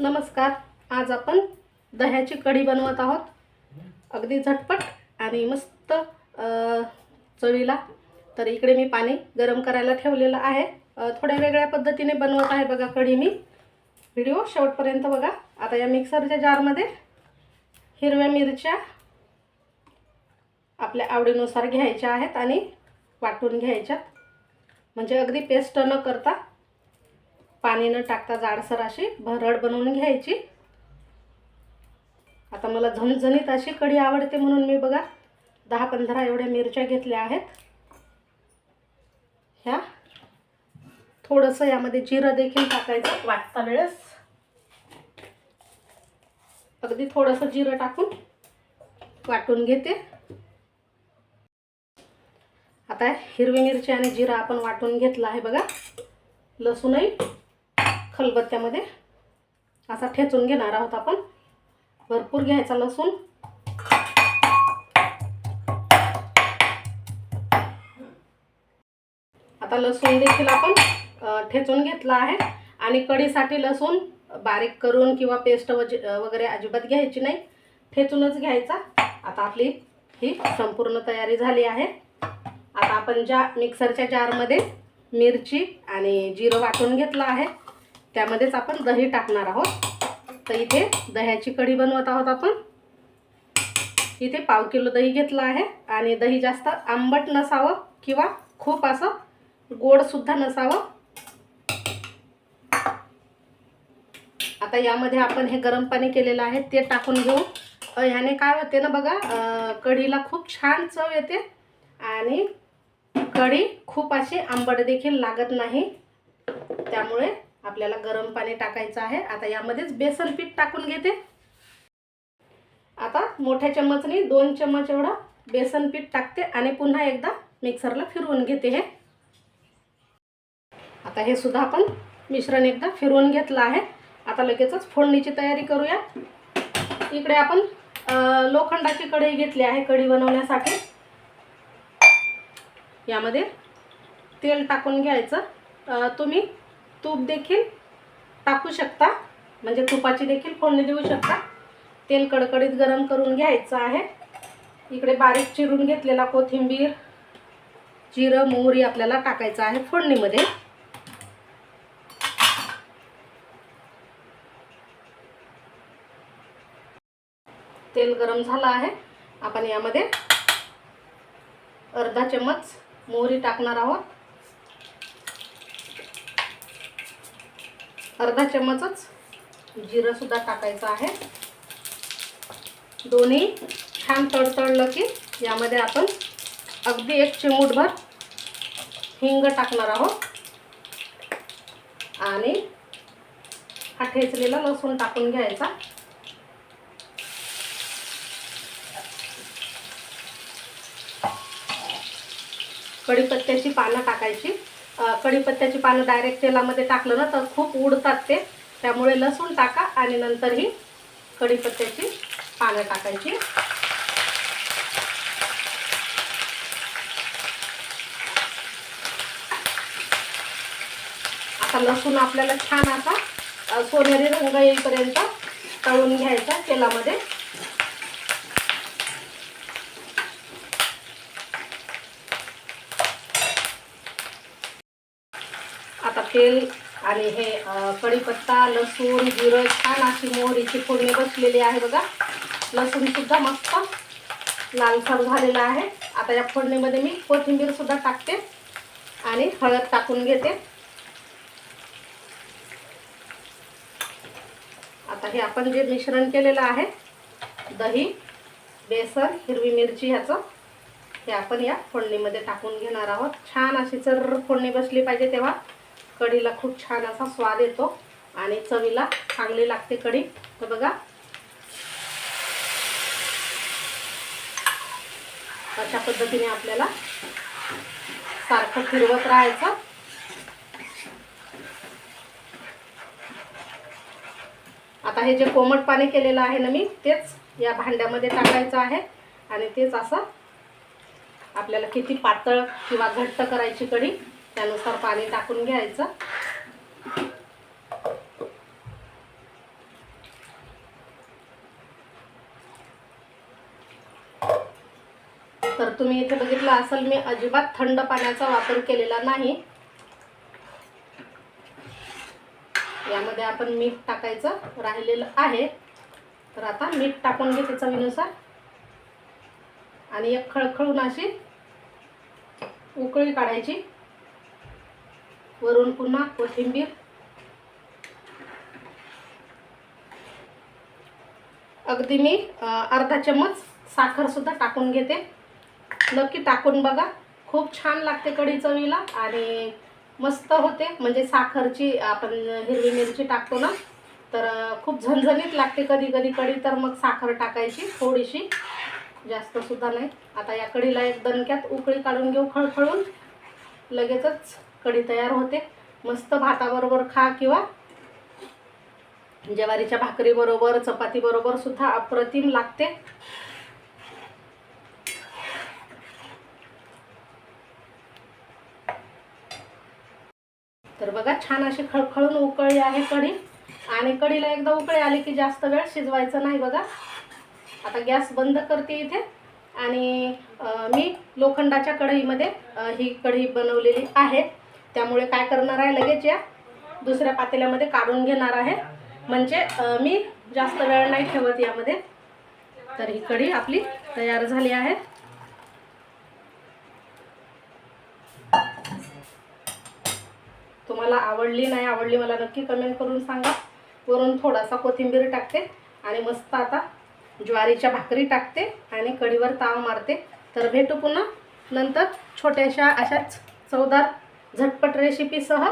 नमस्कार. आज आपण दह्याची कढी बनवत आहोत. अगदी झटपट आणि मस्त चवीला. तर इकडे मी पाणी गरम करायला ठेवलेलं आहे. थोड्या वेगळ्या पद्धतीने बनवत आहे बघा कढी मी. व्हिडिओ शेवटपर्यंत बघा. आता या मिक्सरच्या जारमध्ये हिरव्या मिरच्या आपल्या आवडीनुसार घ्यायच्या आहेत आणि वाटून घ्यायच्यात. म्हणजे अगदी पेस्ट न करता पाणी न टाकता जाडसर अशी भरड बनवून घ्यायची. आता मला झणझणीत अशी कढी आवडते म्हणून मी बघा दहा पंधरा एवढ्या मिरच्या घेतल्या आहेत. ह्या थोडंसं यामध्ये जिरं देखील टाकायचं वाटता वेळेस. अगदी थोडंसं जिरं टाकून वाटून घेते. आता हिरवी मिरची आणि जिरा आपण वाटून घेतला आहे बघा लसूणही. खलबत्त्यामध्ये असा ठेचून घेणार आहोत आपण. भरपूर घ्यायचा लसूण. आता लसूण देखील आपण ठेचून घेतला आहे. आणि कढीसाठी लसूण बारीक करून किंवा पेस्ट वज वगैरे अजिबात घ्यायची नाही. ठेचूनच घ्यायचा. आता आपली ही संपूर्ण तयारी झाली आहे. आता आपण ज्या मिक्सरच्या जारमध्ये मिरची आणि जिरं वाटून घेतलं आहे. त्यामध्येच आपण दही टाकणार आहोत. तर इथे दह्याची कढी बनवत आहोत आपण. इथे पाव किलो दही घेतलं आहे आणि दही जास्त आंबट नसावं किंवा खूप असं गोडसुद्धा नसावं. आता यामध्ये आपण हे गरम पाणी केलेलं आहे ते टाकून घेऊ. ह्याने काय होते ना बघा कढीला खूप छान चव येते आणि कढी खूप अशी आंबट देखील लागत नाही. त्यामुळे आपल्याला गरम पाणी टाकायचं आहे. आता यामध्येच बेसन पीठ टाकून घेते. आता मोठ्या चम्मचनी दोन चम्मच एवढं बेसन पीठ टाकते आणि पुन्हा एकदा मिक्सरला फिरवून घेते हे. आता हे सुद्धा आपण मिश्रण एकदा फिरवून घेतलं आहे. आता लगेचच फोडणीची तयारी करूया. इकडे आपण लोखंडाची कढई घेतली आहे कढी बनवण्यासाठी. यामध्ये तेल टाकून घ्यायचं. तुम्ही तूप देखील टाकू शकता. म्हणजे तुपाची देखील फोडणी देऊ शकता. तेल कडकडीत गरम करून घ्यायचं आहे. इकडे बारीक चिरून घेतलेला कोथिंबीर जिरं मोहरी आपल्याला टाकायचं आहे फोडणीमध्ये. तेल गरम झालं आहे. आपण यामध्ये अर्धा चम्मच मोहरी टाकणार आहोत. अर्धा चमचच जिरं सुद्धा टाकायचं आहे. दोन्ही छान तडतडलं की यामध्ये आपण अगदी एक चिमूटभर हिंग टाकणार आहोत. आणि हा ठेचलेला लसूण टाकून घ्यायचा. कढीपत्त्याची पानं टाकायची. कढीपत्त्याची पानं डायरेक्ट तेलामध्ये टाकलं ना तर खूप उडतात ते. त्यामुळे लसूण टाका आणि नंतर ही कढीपत्त्याची पानं टाकायची. आता लसूण आपल्याला छान असा सोनेरी रंग येईपर्यंत तळून घ्यायचा तेलामध्ये. आता तेल आणि हे कढीपत्ता लसूण जिरं छान अशी मोहरीची फोडणी बसलेली आहे बघा. लसूणसुद्धा मस्त लालसर झालेला आहे. आता या फोडणीमध्ये मी कोथिंबीरसुद्धा टाकते आणि हळद टाकून घेते. आता हे आपण जे मिश्रण केलेलं आहे दही बेसन हिरवी मिरची ह्याचं हे आपण या फोडणीमध्ये टाकून घेणार आहोत. छान अशी चर फोडणी बसली पाहिजे तेव्हा. कढीला खूप छान असा स्वाद येतो आणि चवीला चांगली लागते कढी. तर बघा. अशा पद्धतीने आपल्याला सारखं फिरवत राहायचं. आता हे जे कोमट पाणी केलेलं आहे ना मी तेच या भांड्यामध्ये टाकायचं आहे. आणि तेच असं आपल्याला किती पातळ किंवा घट्ट करायची कढी त्यानुसार पाणी टाकून घ्यायचं. तर तुम्ही इथे बघितलं असेल मी अजिबात थंड पाण्याचा वापर केलेला नाही. यामध्ये आपण मीठ टाकायचं राहिलेलं आहे. तर आता मीठ टाकून घे चवीनुसार. आणि एक खळखळून अशी उकळी काढायची. वरून पुन्हा कोथिंबीर. अगदी मी अर्धा चम्मच साखरसुद्धा टाकून घेते. नक्की टाकून बघा. खूप छान लागते कढी चवीला आणि मस्त होते. म्हणजे साखरची आपण हिरवी मिरची टाकतो ना तर खूप झणझणीत लागते कधी कधी कढी तर मग साखर टाकायची थोडीशी. जास्तसुद्धा नाही. आता या कढीला एक दणक्यात उकळी काढून घेऊ खळखळून. लगेचच कढी तयार होते. मस्त भाताबरोबर खा किंवा ज्वारीच्या भाकरीबरोबर चपातीबरोबर सुद्धा अप्रतिम लागते. तर बघा छान अशी खळखळून उकळली आहे कढी. आणि कढीला एकदा उकळी आली की जास्त वेळ शिजवायचं नाही बघा. आता गॅस बंद करते इथे. आणि मी लोखंडाच्या कढईमध्ये ही कढी बनवलेली आहे. त्यामुळे काय करणार आहे लगेच या दुसऱ्या पातेल्यामध्ये काढून घेणार आहे. म्हणजे मी जास्त वेळ नाही ठेवत यामध्ये. तर ही कढी आपली तयार झाली आहे. तुम्हाला आवडली नाही आवडली मला नक्की कमेंट करून सांगा. वरून थोडासा कोथिंबीर टाकते आणि मस्त आता ज्वारीच्या भाकरी टाकते आणि कढीवर ताव मारते. तर भेटू पुन्हा नंतर छोट्याशा अशाच चवदार झटपट रेसिपीसह